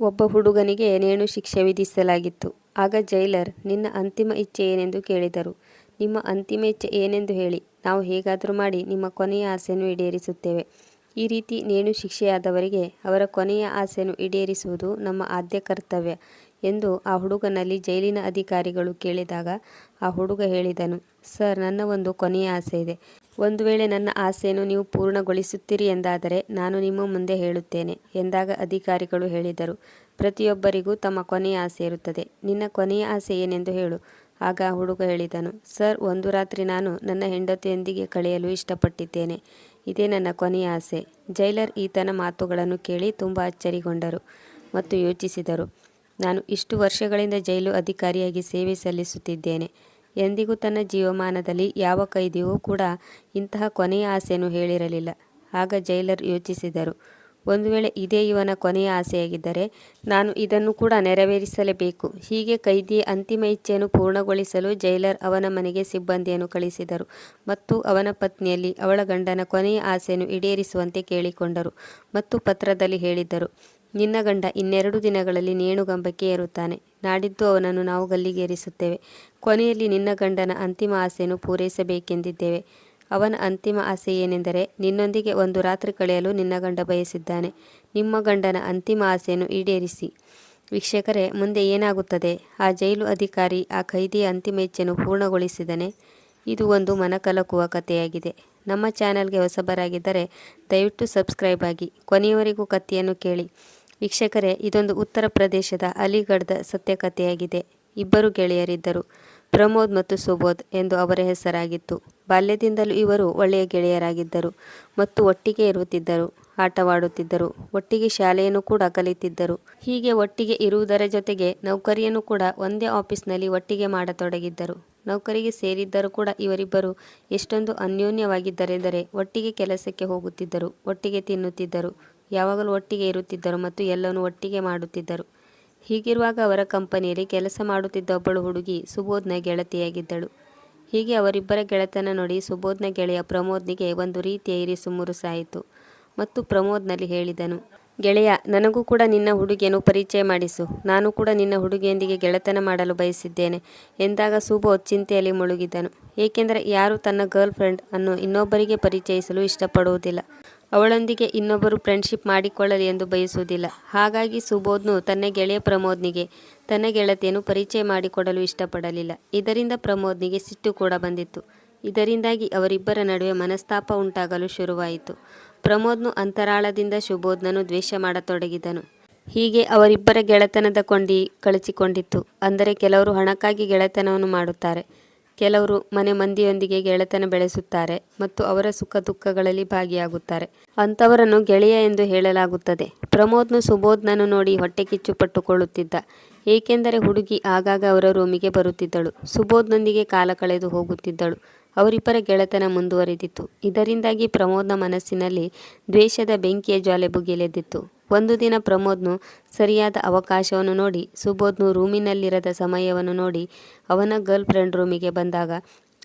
ಒಬ್ಬ ಹುಡುಗನಿಗೆ ನೇಣು ಶಿಕ್ಷೆ ವಿಧಿಸಲಾಗಿತ್ತು. ಆಗ ಜೈಲರ್ ನಿನ್ನ ಅಂತಿಮ ಇಚ್ಛೆ ಏನೆಂದು ಕೇಳಿದರು. ನಿಮ್ಮ ಅಂತಿಮ ಇಚ್ಛೆ ಏನೆಂದು ಹೇಳಿ, ನಾವು ಹೇಗಾದರೂ ಮಾಡಿ ನಿಮ್ಮ ಕೊನೆಯ ಆಸೆಯನ್ನು ಈಡೇರಿಸುತ್ತೇವೆ. ಈ ರೀತಿ ನೇಣು ಶಿಕ್ಷೆಯಾದವರಿಗೆ ಅವರ ಕೊನೆಯ ಆಸೆಯನ್ನು ಈಡೇರಿಸುವುದು ನಮ್ಮ ಆದ್ಯ ಕರ್ತವ್ಯ ಎಂದು ಆ ಹುಡುಗನಲ್ಲಿ ಜೈಲಿನ ಅಧಿಕಾರಿಗಳು ಕೇಳಿದಾಗ ಆ ಹುಡುಗ ಹೇಳಿದನು, ಸರ್ ನನ್ನ ಒಂದು ಕೊನೆಯ ಆಸೆ ಇದೆ. ಒಂದು ವೇಳೆ ನನ್ನ ಆಸೆಯನ್ನು ನೀವು ಪೂರ್ಣಗೊಳಿಸುತ್ತೀರಿ ಎಂದಾದರೆ ನಾನು ನಿಮ್ಮ ಮುಂದೆ ಹೇಳುತ್ತೇನೆ ಎಂದಾಗ ಅಧಿಕಾರಿಗಳು ಹೇಳಿದರು, ಪ್ರತಿಯೊಬ್ಬರಿಗೂ ತಮ್ಮ ಕೊನೆಯ ಆಸೆ ಇರುತ್ತದೆ. ನಿನ್ನ ಕೊನೆಯ ಆಸೆ ಏನೆಂದು ಹೇಳು. ಆಗ ಆ ಹುಡುಗ ಹೇಳಿದನು, ಸರ್ ಒಂದು ರಾತ್ರಿ ನಾನು ನನ್ನ ಹೆಂಡತಿಯೊಂದಿಗೆ ಕಳೆಯಲು ಇಷ್ಟಪಟ್ಟಿದ್ದೇನೆ. ಇದೇ ನನ್ನ ಕೊನೆಯ ಆಸೆ. ಜೈಲರ್ ಈತನ ಮಾತುಗಳನ್ನು ಕೇಳಿ ತುಂಬ ಅಚ್ಚರಿಗೊಂಡರು ಮತ್ತು ಯೋಚಿಸಿದರು, ನಾನು ಇಷ್ಟು ವರ್ಷಗಳಿಂದ ಜೈಲು ಅಧಿಕಾರಿಯಾಗಿ ಸೇವೆ ಸಲ್ಲಿಸುತ್ತಿದ್ದೇನೆ. ಎಂದಿಗೂ ತನ್ನ ಜೀವಮಾನದಲ್ಲಿ ಯಾವ ಕೈದಿಯೂ ಕೂಡ ಇಂತಹ ಕೊನೆಯ ಆಸೆಯನ್ನು ಹೇಳಿರಲಿಲ್ಲ. ಆಗ ಜೈಲರ್ ಯೋಚಿಸಿದರು, ಒಂದು ವೇಳೆ ಇದೇ ಇವನ ಕೊನೆಯ ಆಸೆಯಾಗಿದ್ದರೆ ನಾನು ಇದನ್ನು ಕೂಡ ನೆರವೇರಿಸಲೇಬೇಕು. ಹೀಗೆ ಕೈದಿಯ ಅಂತಿಮ ಇಚ್ಛೆಯನ್ನು ಪೂರ್ಣಗೊಳಿಸಲು ಜೈಲರ್ ಅವನ ಮನೆಗೆ ಸಿಬ್ಬಂದಿಯನ್ನು ಕಳಿಸಿದರು ಮತ್ತು ಅವನ ಪತ್ನಿಯಲ್ಲಿ ಅವಳ ಗಂಡನ ಕೊನೆಯ ಆಸೆಯನ್ನು ಈಡೇರಿಸುವಂತೆ ಕೇಳಿಕೊಂಡರು ಮತ್ತು ಪತ್ರದಲ್ಲಿ ಹೇಳಿದ್ದರು, ನಿನ್ನ ಗಂಡ ಇನ್ನೆರಡು ದಿನಗಳಲ್ಲಿ ನೇಣುಗಂಬಕ್ಕೆ ಏರುತ್ತಾನೆ. ನಾಡಿದ್ದು ಅವನನ್ನು ನಾವು ಗಲ್ಲಿಗೇರಿಸುತ್ತೇವೆ. ಕೊನೆಯಲ್ಲಿ ನಿನ್ನ ಗಂಡನ ಅಂತಿಮ ಆಸೆಯನ್ನು ಪೂರೈಸಬೇಕೆಂದಿದ್ದೇವೆ. ಅವನ ಅಂತಿಮ ಆಸೆ ಏನೆಂದರೆ ನಿನ್ನೊಂದಿಗೆ ಒಂದು ರಾತ್ರಿ ಕಳೆಯಲು ನಿನ್ನ ಗಂಡ ಬಯಸಿದ್ದಾನೆ. ನಿಮ್ಮ ಗಂಡನ ಅಂತಿಮ ಆಸೆಯನ್ನು ಈಡೇರಿಸಿ. ವೀಕ್ಷಕರೇ ಮುಂದೆ ಏನಾಗುತ್ತದೆ? ಆ ಜೈಲು ಅಧಿಕಾರಿ ಆ ಖೈದಿಯ ಅಂತಿಮ ಇಚ್ಛೆಯನ್ನು ಪೂರ್ಣಗೊಳಿಸಿದನೆ ಇದು ಒಂದು ಮನಕಲಕುವ ಕಥೆಯಾಗಿದೆ. ನಮ್ಮ ಚಾನೆಲ್ಗೆ ಹೊಸಬರಾಗಿದ್ದರೆ ದಯವಿಟ್ಟು ಸಬ್ಸ್ಕ್ರೈಬ್ ಆಗಿ, ಕೊನೆಯವರೆಗೂ ಕಥೆಯನ್ನು ಕೇಳಿ. ವೀಕ್ಷಕರೇ ಇದೊಂದು ಉತ್ತರ ಪ್ರದೇಶದ ಅಲಿಗಢದ ಸತ್ಯಕಥೆಯಾಗಿದೆ. ಇಬ್ಬರು ಗೆಳೆಯರಿದ್ದರು, ಪ್ರಮೋದ್ ಮತ್ತು ಸುಬೋಧ್ ಎಂದು ಅವರ ಹೆಸರಾಗಿತ್ತು. ಬಾಲ್ಯದಿಂದಲೂ ಇವರು ಒಳ್ಳೆಯ ಗೆಳೆಯರಾಗಿದ್ದರು ಮತ್ತು ಒಟ್ಟಿಗೆ ಇರುತ್ತಿದ್ದರು, ಆಟವಾಡುತ್ತಿದ್ದರು, ಒಟ್ಟಿಗೆ ಶಾಲೆಯನ್ನು ಕೂಡ ಕಲಿತಿದ್ದರು. ಹೀಗೆ ಒಟ್ಟಿಗೆ ಇರುವುದರ ಜೊತೆಗೆ ನೌಕರಿಯನ್ನು ಕೂಡ ಒಂದೇ ಆಫೀಸ್ನಲ್ಲಿ ಒಟ್ಟಿಗೆ ಮಾಡತೊಡಗಿದ್ದರು. ನೌಕರಿಗೆ ಸೇರಿದ್ದರೂ ಕೂಡ ಇವರಿಬ್ಬರು ಎಷ್ಟೊಂದು ಅನ್ಯೋನ್ಯವಾಗಿದ್ದರೆಂದರೆ ಒಟ್ಟಿಗೆ ಕೆಲಸಕ್ಕೆ ಹೋಗುತ್ತಿದ್ದರು, ಒಟ್ಟಿಗೆ ತಿನ್ನುತ್ತಿದ್ದರು, ಯಾವಾಗಲೂ ಒಟ್ಟಿಗೆ ಇರುತ್ತಿದ್ದರು ಮತ್ತು ಎಲ್ಲವನ್ನೂ ಒಟ್ಟಿಗೆ ಮಾಡುತ್ತಿದ್ದರು. ಹೀಗಿರುವಾಗ ಅವರ ಕಂಪನಿಯಲ್ಲಿ ಕೆಲಸ ಮಾಡುತ್ತಿದ್ದ ಒಬ್ಬಳು ಹುಡುಗಿ ಸುಬೋಧ್ನ ಗೆಳತಿಯಾಗಿದ್ದಳು. ಹೀಗೆ ಅವರಿಬ್ಬರ ಗೆಳೆತನ ನೋಡಿ ಸುಬೋಧ್ನ ಗೆಳೆಯ ಪ್ರಮೋದ್ನಿಗೆ ಒಂದು ರೀತಿಯ ಇರಿಸುಮುರುಸಾಯಿತು ಮತ್ತು ಪ್ರಮೋದ್ನಲ್ಲಿ ಹೇಳಿದನು, ಗೆಳೆಯ, ನನಗೂ ಕೂಡ ನಿನ್ನ ಹುಡುಗಿಯನ್ನು ಪರಿಚಯ ಮಾಡಿಸು. ನಾನು ಕೂಡ ನಿನ್ನ ಹುಡುಗಿಯೊಂದಿಗೆ ಗೆಳೆತನ ಮಾಡಲು ಬಯಸಿದ್ದೇನೆ ಎಂದಾಗ ಸುಬೋಧ್ ಚಿಂತೆಯಲ್ಲಿ ಮುಳುಗಿದನು. ಏಕೆಂದರೆ ಯಾರು ತನ್ನ ಗರ್ಲ್ ಫ್ರೆಂಡ್ ಅನ್ನು ಇನ್ನೊಬ್ಬರಿಗೆ ಪರಿಚಯಿಸಲು ಇಷ್ಟಪಡುವುದಿಲ್ಲ. ಅವಳೊಂದಿಗೆ ಇನ್ನೊಬ್ಬರು ಫ್ರೆಂಡ್ಶಿಪ್ ಮಾಡಿಕೊಳ್ಳಲಿ ಎಂದು ಬಯಸುವುದಿಲ್ಲ. ಹಾಗಾಗಿ ಸುಬೋಧ್ನು ತನ್ನ ಗೆಳೆಯ ಪ್ರಮೋದ್ನಿಗೆ ತನ್ನ ಗೆಳತಿಯನ್ನು ಪರಿಚಯ ಮಾಡಿಕೊಡಲು ಇಷ್ಟಪಡಲಿಲ್ಲ. ಇದರಿಂದ ಪ್ರಮೋದ್ನಿಗೆ ಸಿಟ್ಟು ಕೂಡ ಬಂದಿತ್ತು. ಇದರಿಂದಾಗಿ ಅವರಿಬ್ಬರ ನಡುವೆ ಮನಸ್ತಾಪ ಉಂಟಾಗಲು ಶುರುವಾಯಿತು. ಪ್ರಮೋದ್ನು ಅಂತರಾಳದಿಂದ ಸುಬೋಧ್ನನ್ನು ದ್ವೇಷ ಮಾಡತೊಡಗಿದನು. ಹೀಗೆ ಅವರಿಬ್ಬರ ಗೆಳೆತನದ ಕೊಂಡಿ ಕಳಚಿಕೊಂಡಿತ್ತು. ಅಂದರೆ ಕೆಲವರು ಹಣಕ್ಕಾಗಿ ಗೆಳೆತನವನ್ನು ಮಾಡುತ್ತಾರೆ, ಕೆಲವರು ಮನೆ ಮಂದಿಯೊಂದಿಗೆ ಗೆಳೆತನ ಬೆಳೆಸುತ್ತಾರೆ ಮತ್ತು ಅವರ ಸುಖ ದುಃಖಗಳಲ್ಲಿ ಭಾಗಿಯಾಗುತ್ತಾರೆ. ಅಂಥವರನ್ನು ಗೆಳೆಯ ಎಂದು ಹೇಳಲಾಗುತ್ತದೆ. ಪ್ರಮೋದ್ನು ಸುಬೋಧ್ನನ್ನು ನೋಡಿ ಹೊಟ್ಟೆ ಕಿಚ್ಚು ಪಟ್ಟುಕೊಳ್ಳುತ್ತಿದ್ದ. ಏಕೆಂದರೆ ಹುಡುಗಿ ಆಗಾಗ ಅವರ ರೂಮಿಗೆ ಬರುತ್ತಿದ್ದಳು, ಸುಬೋಧ್ನೊಂದಿಗೆ ಕಾಲ ಕಳೆದು ಹೋಗುತ್ತಿದ್ದಳು. ಅವರಿಬ್ಬರ ಗೆಳೆತನ ಮುಂದುವರೆದಿತ್ತು ಇದರಿಂದಾಗಿ ಪ್ರಮೋದ್ನ ಮನಸ್ಸಿನಲ್ಲಿ ದ್ವೇಷದ ಬೆಂಕಿಯ ಜ್ವಾಲೆ ಬುಗಿಲೆದ್ದಿತ್ತು ಒಂದು ದಿನ ಪ್ರಮೋದ್ನು ಸರಿಯಾದ ಅವಕಾಶವನ್ನು ನೋಡಿ ಸುಬೋಧ್ನು ರೂಮಿನಲ್ಲಿರದ ಸಮಯವನ್ನು ನೋಡಿ ಅವನ ಗರ್ಲ್ ಫ್ರೆಂಡ್ ರೂಮಿಗೆ ಬಂದಾಗ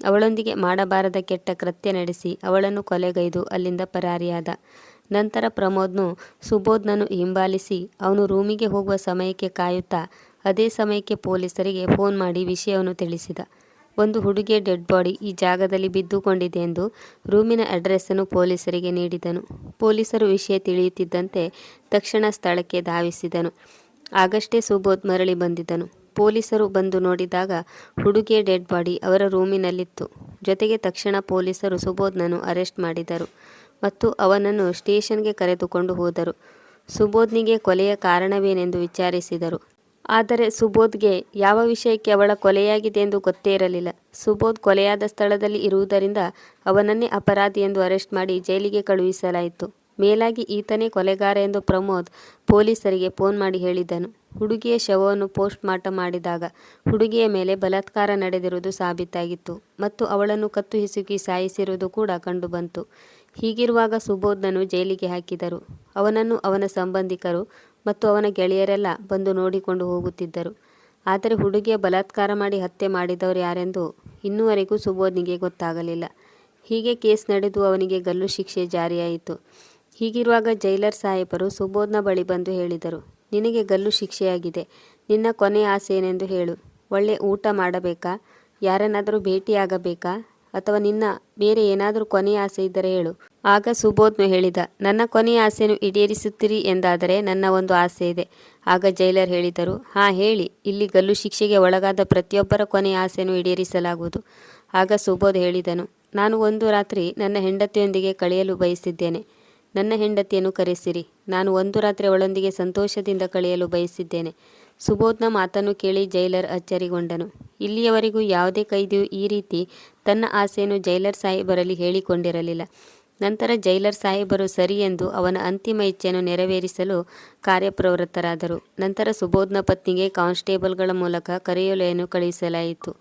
ಅವಳೊಂದಿಗೆ ಮಾಡಬಾರದ ಕೆಟ್ಟ ಕೃತ್ಯ ನಡೆಸಿ ಅವಳನ್ನು ಕೊಲೆಗೈದು ಅಲ್ಲಿಂದ ಪರಾರಿಯಾದ. ನಂತರ ಪ್ರಮೋದ್ನು ಸುಬೋಧ್ನನ್ನು ಹಿಂಬಾಲಿಸಿ, ಅವನು ರೂಮಿಗೆ ಹೋಗುವ ಸಮಯಕ್ಕೆ ಕಾಯುತ್ತಾ, ಅದೇ ಸಮಯಕ್ಕೆ ಪೊಲೀಸರಿಗೆ ಫೋನ್ ಮಾಡಿ ವಿಷಯವನ್ನು ತಿಳಿಸಿದ. ಒಂದು ಹುಡುಗಿಯ ಡೆಡ್ ಬಾಡಿ ಈ ಜಾಗದಲ್ಲಿ ಬಿದ್ದುಕೊಂಡಿದೆ ಎಂದು ರೂಮಿನ ಅಡ್ರೆಸ್ ಅನ್ನು ಪೊಲೀಸರಿಗೆ ನೀಡಿದನು. ಪೊಲೀಸರು ವಿಷಯ ತಿಳಿಯುತ್ತಿದ್ದಂತೆ ತಕ್ಷಣ ಸ್ಥಳಕ್ಕೆ ಧಾವಿಸಿದನು. ಆಗಷ್ಟೇ ಸುಬೋಧ್ ಮರಳಿ ಬಂದಿದ್ದನು. ಪೊಲೀಸರು ಬಂದು ನೋಡಿದಾಗ ಹುಡುಗಿಯ ಡೆಡ್ ಬಾಡಿ ಅವರ ರೂಮಿನಲ್ಲಿತ್ತು. ಜೊತೆಗೆ ತಕ್ಷಣ ಪೊಲೀಸರು ಸುಬೋಧ್ನನ್ನು ಅರೆಸ್ಟ್ ಮಾಡಿದರು ಮತ್ತು ಅವನನ್ನು ಸ್ಟೇಷನ್ಗೆ ಕರೆದುಕೊಂಡು ಹೋದರು. ಸುಬೋಧ್ನಿಗೆ ಕೊಲೆಯ ಕಾರಣವೇನೆಂದು ವಿಚಾರಿಸಿದರು. ಆದರೆ ಸುಬೋಧ್ಗೆ ಯಾವ ವಿಷಯಕ್ಕೆ ಅವಳ ಕೊಲೆಯಾಗಿದೆ ಎಂದು ಗೊತ್ತೇ ಇರಲಿಲ್ಲ. ಸುಬೋಧ್ ಕೊಲೆಯಾದ ಸ್ಥಳದಲ್ಲಿ ಇರುವುದರಿಂದ ಅವನನ್ನೇ ಅಪರಾಧಿ ಎಂದು ಅರೆಸ್ಟ್ ಮಾಡಿ ಜೈಲಿಗೆ ಕಳುಹಿಸಲಾಯಿತು. ಮೇಲಾಗಿ ಈತನೇ ಕೊಲೆಗಾರ ಎಂದು ಪ್ರಮೋದ್ ಪೊಲೀಸರಿಗೆ ಫೋನ್ ಮಾಡಿ ಹೇಳಿದ್ದನು. ಹುಡುಗಿಯ ಶವವನ್ನು ಪೋಸ್ಟ್ ಮಾರ್ಟಂ ಮಾಡಿದಾಗ ಹುಡುಗಿಯ ಮೇಲೆ ಬಲಾತ್ಕಾರ ನಡೆದಿರುವುದು ಸಾಬೀತಾಗಿತ್ತು ಮತ್ತು ಅವಳನ್ನು ಕತ್ತು ಹಿಸುಕಿ ಸಾಯಿಸಿರುವುದು ಕೂಡ ಕಂಡುಬಂತು. ಹೀಗಿರುವಾಗ ಸುಬೋಧ್ನನ್ನು ಜೈಲಿಗೆ ಹಾಕಿದರು. ಅವನನ್ನು ಅವನ ಸಂಬಂಧಿಕರು ಮತ್ತು ಅವನ ಗೆಳೆಯರೆಲ್ಲ ಬಂದು ನೋಡಿಕೊಂಡು ಹೋಗುತ್ತಿದ್ದರು. ಆದರೆ ಹುಡುಗಿಯ ಬಲಾತ್ಕಾರ ಮಾಡಿ ಹತ್ಯೆ ಮಾಡಿದವರು ಯಾರೆಂದು ಇನ್ನೂವರೆಗೂ ಸುಬೋಧ್ನಿಗೆ ಗೊತ್ತಾಗಲಿಲ್ಲ. ಹೀಗೆ ಕೇಸ್ ನಡೆದು ಅವನಿಗೆ ಗಲ್ಲು ಶಿಕ್ಷೆ ಜಾರಿಯಾಯಿತು. ಹೀಗಿರುವಾಗ ಜೈಲರ್ ಸಾಹೇಬರು ಸುಬೋಧ್ನ ಬಳಿ ಬಂದು ಹೇಳಿದರು, ನಿನಗೆ ಗಲ್ಲು ಶಿಕ್ಷೆಯಾಗಿದೆ ನಿನ್ನ ಕೊನೆ ಆಸೆ ಏನೆಂದು ಹೇಳು ಒಳ್ಳೆ ಊಟ ಮಾಡಬೇಕಾ ಯಾರನ್ನಾದರೂ ಭೇಟಿಯಾಗಬೇಕಾ ಅಥವಾ ನಿನ್ನ ಬೇರೆ ಏನಾದರೂ ಕೊನೆಯ ಆಸೆ ಇದ್ದರೆ ಹೇಳು. ಆಗ ಸುಬೋಧ್ನು ಹೇಳಿದ, ನನ್ನ ಕೊನೆಯ ಆಸೆಯನ್ನು ಈಡೇರಿಸುತ್ತೀರಿ ಎಂದಾದರೆ ನನ್ನ ಒಂದು ಆಸೆ ಇದೆ. ಆಗ ಜೈಲರ್ ಹೇಳಿದರು, ಹಾ ಹೇಳಿ, ಇಲ್ಲಿ ಗಲ್ಲು ಶಿಕ್ಷೆಗೆ ಒಳಗಾದ ಪ್ರತಿಯೊಬ್ಬರ ಕೊನೆಯ ಆಸೆಯನ್ನು ಈಡೇರಿಸಲಾಗುವುದು. ಆಗ ಸುಬೋಧ್ ಹೇಳಿದನು, ನಾನು ಒಂದು ರಾತ್ರಿ ನನ್ನ ಹೆಂಡತಿಯೊಂದಿಗೆ ಕಳೆಯಲು ಬಯಸಿದ್ದೇನೆ. ನನ್ನ ಹೆಂಡತಿಯನ್ನು ಕರೆಸಿರಿ, ನಾನು ಒಂದು ರಾತ್ರಿ ಅವಳೊಂದಿಗೆ ಸಂತೋಷದಿಂದ ಕಳೆಯಲು ಬಯಸಿದ್ದೇನೆ. ಸುಬೋಧ್ನ ಮಾತನ್ನು ಕೇಳಿ ಜೈಲರ್ ಅಚ್ಚರಿಗೊಂಡನು. ಇಲ್ಲಿಯವರೆಗೂ ಯಾವುದೇ ಕೈದಿಯು ಈ ರೀತಿ ತನ್ನ ಆಸೆಯನ್ನು ಜೈಲರ್ ಸಾಹೇಬರಲ್ಲಿ ಹೇಳಿಕೊಂಡಿರಲಿಲ್ಲ. ನಂತರ ಜೈಲರ್ ಸಾಹೇಬರು ಸರಿ ಎಂದು ಅವನ ಅಂತಿಮ ಇಚ್ಛೆಯನ್ನು ನೆರವೇರಿಸಲು ಕಾರ್ಯಪ್ರವೃತ್ತರಾದರು. ನಂತರ ಸುಬೋಧ್ನ ಪತ್ನಿಗೆ ಕಾನ್ಸ್ಟೇಬಲ್ಗಳ ಮೂಲಕ ಕರೆಯೊಲೆಯನ್ನು ಕಳುಹಿಸಲಾಯಿತು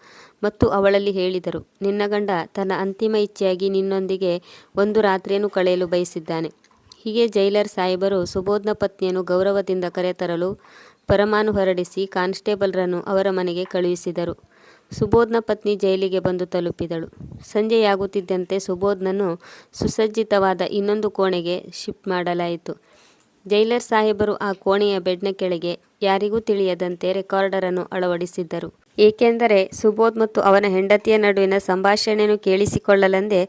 ಮತ್ತು ಅವಳಲ್ಲಿ ಹೇಳಿದರು, ನಿನ್ನ ಗಂಡ ತನ್ನ ಅಂತಿಮ ಇಚ್ಛೆಯಾಗಿ ನಿನ್ನೊಂದಿಗೆ ಒಂದು ರಾತ್ರಿಯನ್ನು ಕಳೆಯಲು ಬಯಸಿದ್ದಾನೆ ಹೀಗೆ ಜೈಲರ್ ಸಾಹೇಬರು ಸುಬೋಧ್ನ ಪತ್ನಿಯನ್ನು ಗೌರವದಿಂದ ಕರೆತರಲು ಪರಮಾನು ಹೊರಡಿಸಿ ಕಾನ್ಸ್ಟೇಬಲ್ರನ್ನು ಅವರ ಮನೆಗೆ ಕಳುಹಿಸಿದರು. ಸುಬೋಧ್ನ ಪತ್ನಿ ಜೈಲಿಗೆ ಬಂದು ತಲುಪಿದಳು. ಸಂಜೆಯಾಗುತ್ತಿದ್ದಂತೆ ಸುಬೋಧ್ನನ್ನು ಸುಸಜ್ಜಿತವಾದ ಇನ್ನೊಂದು ಕೋಣೆಗೆ ಶಿಫ್ಟ್ ಮಾಡಲಾಯಿತು. ಜೈಲರ್ ಸಾಹೇಬರು ಆ ಕೋಣೆಯ ಬೆಡ್ನ ಕೆಳಗೆ ಯಾರಿಗೂ ತಿಳಿಯದಂತೆ ರೆಕಾರ್ಡರನ್ನು ಅಳವಡಿಸಿದ್ದರು. ಏಕೆಂದರೆ ಸುಬೋಧ್ ಮತ್ತು ಅವನ ಹೆಂಡತಿಯ ನಡುವಿನ ಸಂಭಾಷಣೆಯನ್ನು ಕೇಳಿಸಿಕೊಳ್ಳಲೆಂದೇ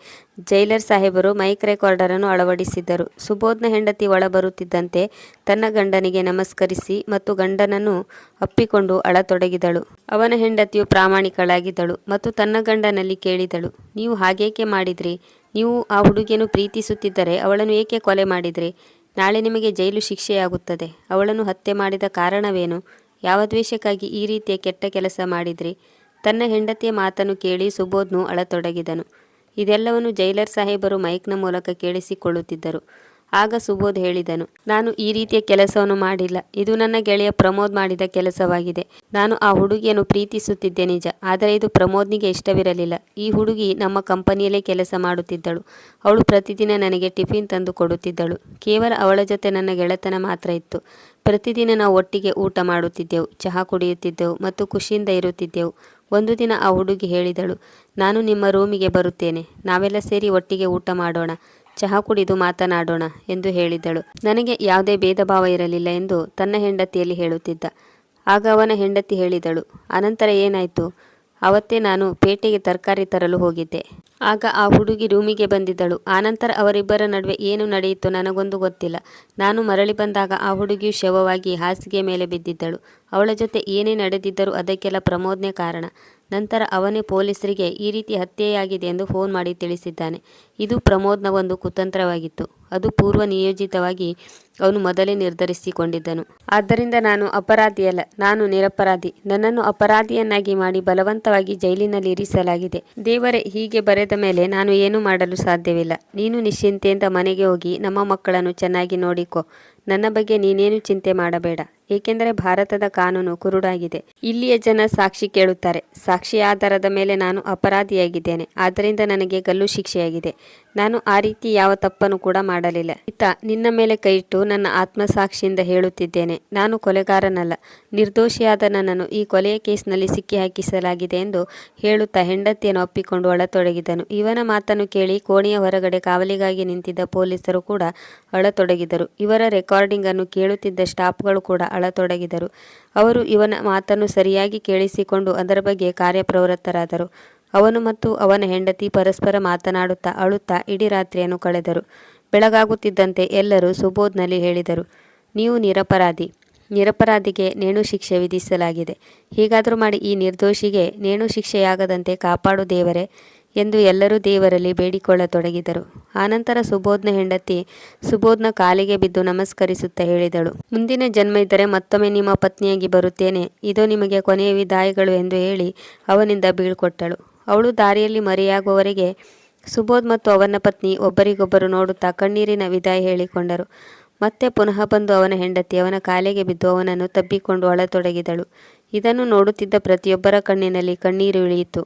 ಜೈಲರ್ ಸಾಹೇಬರು ಮೈಕ್ ರೆಕಾರ್ಡರನ್ನು ಅಳವಡಿಸಿದ್ದರು. ಸುಬೋಧ್ನ ಹೆಂಡತಿ ಒಳಬರುತ್ತಿದ್ದಂತೆ ತನ್ನ ಗಂಡನಿಗೆ ನಮಸ್ಕರಿಸಿ ಮತ್ತು ಗಂಡನನ್ನು ಅಪ್ಪಿಕೊಂಡು ಅಳತೊಡಗಿದಳು. ಅವನ ಹೆಂಡತಿಯು ಪ್ರಾಮಾಣಿಕಳಾಗಿದ್ದಳು ಮತ್ತು ತನ್ನ ಗಂಡನಲ್ಲಿ ಕೇಳಿದಳು, ನೀವು ಹಾಗೇಕೆ ಮಾಡಿದ್ರಿ? ನೀವು ಆ ಹುಡುಗಿಯನ್ನು ಪ್ರೀತಿಸುತ್ತಿದ್ದರೆ ಅವಳನ್ನು ಏಕೆ ಕೊಲೆ ಮಾಡಿದ್ರಿ? ನಾಳೆ ನಿಮಗೆ ಜೈಲು ಶಿಕ್ಷೆಯಾಗುತ್ತದೆ. ಅವಳನ್ನು ಹತ್ಯೆ ಮಾಡಿದ ಕಾರಣವೇನು? ಯಾವ ದ್ವೇಷಕ್ಕಾಗಿ ಈ ರೀತಿಯ ಕೆಟ್ಟ ಕೆಲಸ ಮಾಡಿದ್ರಿ? ತನ್ನ ಹೆಂಡತಿಯ ಮಾತನ್ನು ಕೇಳಿ ಸುಬೋಧ್ನು ಅಳತೊಡಗಿದನು. ಇದೆಲ್ಲವನ್ನು ಜೈಲರ್ ಸಾಹೇಬರು ಮೈಕ್ನ ಮೂಲಕ ಕೇಳಿಸಿಕೊಳ್ಳುತ್ತಿದ್ದರು. ಆಗ ಸುಬೋಧ್ ಹೇಳಿದನು, ನಾನು ಈ ರೀತಿಯ ಕೆಲಸವನ್ನು ಮಾಡಿಲ್ಲ. ಇದು ನನ್ನ ಗೆಳೆಯ ಪ್ರಮೋದ್ ಮಾಡಿದ ಕೆಲಸವಾಗಿದೆ. ನಾನು ಆ ಹುಡುಗಿಯನ್ನು ಪ್ರೀತಿಸುತ್ತಿದ್ದೆ ನಿಜ, ಆದರೆ ಇದು ಪ್ರಮೋದ್ನಿಗೆ ಇಷ್ಟವಿರಲಿಲ್ಲ. ಈ ಹುಡುಗಿ ನಮ್ಮ ಕಂಪನಿಯಲ್ಲೇ ಕೆಲಸ ಮಾಡುತ್ತಿದ್ದಳು. ಅವಳು ಪ್ರತಿದಿನ ನನಗೆ ಟಿಫಿನ್ ತಂದು ಕೊಡುತ್ತಿದ್ದಳು. ಕೇವಲ ಅವಳ ಜೊತೆ ನನ್ನ ಗೆಳೆತನ ಮಾತ್ರ ಇತ್ತು. ಪ್ರತಿದಿನ ನಾವು ಒಟ್ಟಿಗೆ ಊಟ ಮಾಡುತ್ತಿದ್ದೆವು, ಚಹಾ ಕುಡಿಯುತ್ತಿದ್ದೆವು ಮತ್ತು ಖುಷಿಯಿಂದ ಇರುತ್ತಿದ್ದೆವು. ಒಂದು ದಿನ ಆ ಹುಡುಗಿ ಹೇಳಿದಳು, ನಾನು ನಿಮ್ಮ ರೂಮಿಗೆ ಬರುತ್ತೇನೆ. ನಾವೆಲ್ಲ ಸೇರಿ ಒಟ್ಟಿಗೆ ಊಟ ಮಾಡೋಣ. ಚಹಾ ಕುಡಿದು ಮಾತನಾಡೋಣ ಎಂದು ಹೇಳಿದಳು. ನನಗೆ ಯಾವುದೇ ಭೇದ ಭಾವ ಇರಲಿಲ್ಲ ಎಂದು ತನ್ನ ಹೆಂಡತಿಯಲ್ಲಿ ಹೇಳುತ್ತಿದ್ದ. ಆಗ ಅವನ ಹೆಂಡತಿ ಹೇಳಿದಳು, ಅನಂತರ ಏನಾಯಿತು? ಅವತ್ತೇ ನಾನು ಪೇಟೆಗೆ ತರಕಾರಿ ತರಲು ಹೋಗಿದ್ದೆ. ಆಗ ಆ ಹುಡುಗಿ ರೂಮಿಗೆ ಬಂದಿದ್ದಳು. ಆನಂತರ ಅವರಿಬ್ಬರ ನಡುವೆ ಏನು ನಡೆಯಿತು ನನಗೊಂದು ಗೊತ್ತಿಲ್ಲ. ನಾನು ಮರಳಿ ಬಂದಾಗ ಆ ಹುಡುಗಿಯು ಶವವಾಗಿ ಹಾಸಿಗೆ ಮೇಲೆ ಬಿದ್ದಿದ್ದಳು. ಅವಳ ಜೊತೆ ಏನೇ ನಡೆದಿದ್ದರೂ ಅದಕ್ಕೆಲ್ಲ ಪ್ರಮೋದ್ನೇ ಕಾರಣ. ನಂತರ ಅವನೇ ಪೊಲೀಸರಿಗೆ, ಈ ರೀತಿ ಹತ್ಯೆಯಾಗಿದೆ ಎಂದು ಫೋನ್ ಮಾಡಿ ತಿಳಿಸಿದ್ದಾನೆ. ಇದು ಪ್ರಮೋದ್ನ ಒಂದು ಕುತಂತ್ರವಾಗಿತ್ತು. ಅದು ಪೂರ್ವ ನಿಯೋಜಿತವಾಗಿ ಅವನು ಮೊದಲೇ ನಿರ್ಧರಿಸಿಕೊಂಡಿದ್ದನು. ಆದ್ದರಿಂದ ನಾನು ಅಪರಾಧಿಯಲ್ಲ, ನಾನು ನಿರಪರಾಧಿ. ನನ್ನನ್ನು ಅಪರಾಧಿಯನ್ನಾಗಿ ಮಾಡಿ ಬಲವಂತವಾಗಿ ಜೈಲಿನಲ್ಲಿ ಇರಿಸಲಾಗಿದೆ. ದೇವರೇ, ಹೀಗೆ ಬರೆದ ಮೇಲೆ ನಾನು ಏನು ಮಾಡಲು ಸಾಧ್ಯವಿಲ್ಲ. ನೀನು ನಿಶ್ಚಿಂತೆಯಿಂದ ಮನೆಗೆ ಹೋಗಿ ನಮ್ಮ ಮಕ್ಕಳನ್ನು ಚೆನ್ನಾಗಿ ನೋಡಿಕೊ. ನನ್ನ ಬಗ್ಗೆ ನೀನೇನು ಚಿಂತೆ ಮಾಡಬೇಡ. ಏಕೆಂದರೆ ಭಾರತದ ಕಾನೂನು ಕುರುಡಾಗಿದೆ. ಇಲ್ಲಿಯ ಜನ ಸಾಕ್ಷಿ ಕೇಳುತ್ತಾರೆ. ಸಾಕ್ಷಿ ಆಧಾರದ ಮೇಲೆ ನಾನು ಅಪರಾಧಿಯಾಗಿದ್ದೇನೆ. ಆದ್ದರಿಂದ ನನಗೆ ಗಲ್ಲು ಶಿಕ್ಷೆಯಾಗಿದೆ. ನಾನು ಆ ರೀತಿ ಯಾವ ತಪ್ಪನ್ನು ಕೂಡ ಮಾಡಲಿಲ್ಲ. ಇತ್ತ ನಿನ್ನ ಮೇಲೆ ಕೈಯಿಟ್ಟು ನನ್ನ ಆತ್ಮಸಾಕ್ಷಿಯಿಂದ ಹೇಳುತ್ತಿದ್ದೇನೆ. ನಾನು ಕೊಲೆಗಾರನಲ್ಲ. ನಿರ್ದೋಷಿಯಾದ ನನ್ನನ್ನು ಈ ಕೊಲೆಯ ಕೇಸ್ನಲ್ಲಿ ಸಿಕ್ಕಿ ಹಾಕಿಸಲಾಗಿದೆ ಎಂದು ಹೇಳುತ್ತಾ ಹೆಂಡತಿಯನ್ನು ಒಪ್ಪಿಕೊಂಡು ಅಳತೊಡಗಿದನು. ಇವನ ಮಾತನ್ನು ಕೇಳಿ ಕೋಣೆಯ ಹೊರಗಡೆ ಕಾವಲಿಗಾಗಿ ನಿಂತಿದ್ದ ಪೊಲೀಸರು ಕೂಡ ಅಳತೊಡಗಿದರು. ಇವರ ರೆಕಾರ್ಡಿಂಗ್ ಅನ್ನು ಕೇಳುತ್ತಿದ್ದ ಸ್ಟಾಫ್ಗಳು ಕೂಡ ಅಳತೊಡಗಿದರು ಅವರು ಇವನ ಮಾತನ್ನು ಸರಿಯಾಗಿ ಕೇಳಿಸಿಕೊಂಡು ಅದರ ಬಗ್ಗೆ ಕಾರ್ಯಪ್ರವೃತ್ತರಾದರು. ಅವನು ಮತ್ತು ಅವನ ಹೆಂಡತಿ ಪರಸ್ಪರ ಮಾತನಾಡುತ್ತಾ ಅಳುತ್ತಾ ಇಡೀ ರಾತ್ರಿಯನ್ನು ಕಳೆದರು. ಬೆಳಗಾಗುತ್ತಿದ್ದಂತೆ ಎಲ್ಲರೂ ಸುಬೋಧ್ನಲ್ಲಿ ಹೇಳಿದರು, ನೀವು ನಿರಪರಾಧಿ. ನಿರಪರಾಧಿಗೆ ನೇಣು ಶಿಕ್ಷೆ ವಿಧಿಸಲಾಗಿದೆ. ಹೀಗಾದರೂ ಮಾಡಿ ಈ ನಿರ್ದೋಷಿಗೆ ನೇಣು ಶಿಕ್ಷೆಯಾಗದಂತೆ ಕಾಪಾಡು ದೇವರೇ. ಎಂದು ಎಲ್ಲರೂ ದೇವರಲ್ಲಿ ಬೇಡಿಕೊಳ್ಳತೊಡಗಿದರು. ಆನಂತರ ಸುಬೋಧ್ನ ಹೆಂಡತಿ ಸುಬೋಧ್ನ ಕಾಲಿಗೆ ಬಿದ್ದು ನಮಸ್ಕರಿಸುತ್ತಾ ಹೇಳಿದಳು, ಮುಂದಿನ ಜನ್ಮ ಇದ್ದರೆ ಮತ್ತೊಮ್ಮೆ ನಿಮ್ಮ ಪತ್ನಿಯಾಗಿ ಬರುತ್ತೇನೆ. ಇದು ನಿಮಗೆ ಕೊನೆಯ ವಿದಾಯಗಳು ಎಂದು ಹೇಳಿ ಅವನಿಂದ ಬೀಳ್ಕೊಟ್ಟಳು. ಅವಳು ದಾರಿಯಲ್ಲಿ ಮರೆಯಾಗುವವರೆಗೆ ಸುಬೋಧ್ ಮತ್ತು ಅವನ ಪತ್ನಿ ಒಬ್ಬರಿಗೊಬ್ಬರು ನೋಡುತ್ತಾ ಕಣ್ಣೀರಿನ ವಿದಾಯ ಹೇಳಿಕೊಂಡರು. ಮತ್ತೆ ಪುನಃ ಬಂದು ಅವನ ಹೆಂಡತಿ ಅವನ ಕಾಲಿಗೆ ಬಿದ್ದು ಅವನನ್ನು ತಬ್ಬಿಕೊಂಡು ಅಳತೊಡಗಿದಳು. ಇದನ್ನು ನೋಡುತ್ತಿದ್ದ ಪ್ರತಿಯೊಬ್ಬರ ಕಣ್ಣಿನಲ್ಲಿ ಕಣ್ಣೀರು ಇಳಿಯಿತು.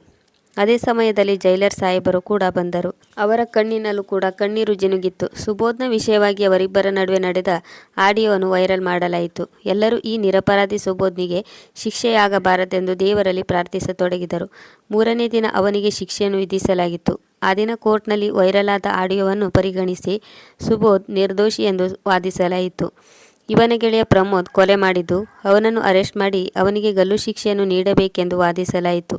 ಅದೇ ಸಮಯದಲ್ಲಿ ಜೈಲರ್ ಸಾಹೇಬರು ಕೂಡ ಬಂದರು. ಅವರ ಕಣ್ಣಿನಲ್ಲೂ ಕೂಡ ಕಣ್ಣೀರು ಜಿನುಗಿತ್ತು. ಸುಬೋಧ್ನ ವಿಷಯವಾಗಿ ಅವರಿಬ್ಬರ ನಡುವೆ ನಡೆದ ಆಡಿಯೋವನ್ನು ವೈರಲ್ ಮಾಡಲಾಯಿತು. ಎಲ್ಲರೂ ಈ ನಿರಪರಾಧಿ ಸುಬೋಧ್ನಿಗೆ ಶಿಕ್ಷೆಯಾಗಬಾರದೆಂದು ದೇವರಲ್ಲಿ ಪ್ರಾರ್ಥಿಸತೊಡಗಿದರು. ಮೂರನೇ ದಿನ ಅವನಿಗೆ ಶಿಕ್ಷೆಯನ್ನು ವಿಧಿಸಲಾಗಿತ್ತು. ಆ ದಿನ ಕೋರ್ಟ್ನಲ್ಲಿ ವೈರಲ್ ಆದ ಆಡಿಯೋವನ್ನು ಪರಿಗಣಿಸಿ ಸುಬೋಧ್ ನಿರ್ದೋಷಿ ಎಂದು ವಾದಿಸಲಾಯಿತು. ಇವನ ಗೆಳೆಯ ಪ್ರಮೋದ್ ಕೊಲೆ ಮಾಡಿದ್ದು, ಅವನನ್ನು ಅರೆಸ್ಟ್ ಮಾಡಿ ಅವನಿಗೆ ಗಲ್ಲು ಶಿಕ್ಷೆಯನ್ನು ನೀಡಬೇಕೆಂದು ವಾದಿಸಲಾಯಿತು.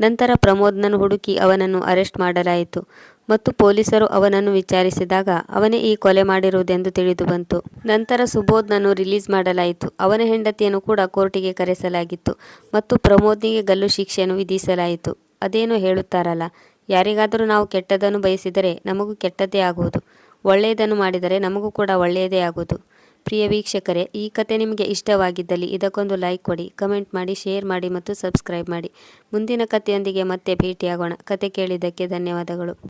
ನಂತರ ಪ್ರಮೋದ್ನನ್ನು ಹುಡುಕಿ ಅವನನ್ನು ಅರೆಸ್ಟ್ ಮಾಡಲಾಯಿತು. ಮತ್ತು ಪೊಲೀಸರು ಅವನನ್ನು ವಿಚಾರಿಸಿದಾಗ ಅವನೇ ಈ ಕೊಲೆ ಮಾಡಿರುವುದೆಂದು ತಿಳಿದು ಬಂತು. ನಂತರ ಸುಬೋಧ್ನನ್ನು ರಿಲೀಸ್ ಮಾಡಲಾಯಿತು. ಅವನ ಹೆಂಡತಿಯನ್ನು ಕೂಡ ಕೋರ್ಟಿಗೆ ಕರೆಸಲಾಗಿತ್ತು ಮತ್ತು ಪ್ರಮೋದ್ನಿಗೆ ಗಲ್ಲು ಶಿಕ್ಷೆಯನ್ನು ವಿಧಿಸಲಾಯಿತು. ಅದೇನೋ ಹೇಳುತ್ತಾರಲ್ಲ, ಯಾರಿಗಾದರೂ ನಾವು ಕೆಟ್ಟದನ್ನು ಬಯಸಿದರೆ ನಮಗೂ ಕೆಟ್ಟದ್ದೇ ಆಗುವುದು. ಒಳ್ಳೆಯದನ್ನು ಮಾಡಿದರೆ ನಮಗೂ ಕೂಡ ಒಳ್ಳೆಯದೇ ಆಗುವುದು. ಪ್ರಿಯ ವೀಕ್ಷಕರೇ, ಈ ಕತೆ ನಿಮಗೆ ಇಷ್ಟವಾಗಿದ್ದಲ್ಲಿ ಇದಕ್ಕೊಂದು ಲೈಕ್ ಕೊಡಿ ಕಮೆಂಟ್ ಮಾಡಿ ಶೇರ್ ಮಾಡಿ ಮತ್ತು ಸಬ್ಸ್ಕ್ರೈಬ್ ಮಾಡಿ. ಮುಂದಿನ ಕಥೆಯೊಂದಿಗೆ ಮತ್ತೆ ಭೇಟಿಯಾಗೋಣ. ಕತೆ ಕೇಳಿದ್ದಕ್ಕೆ ಧನ್ಯವಾದಗಳು.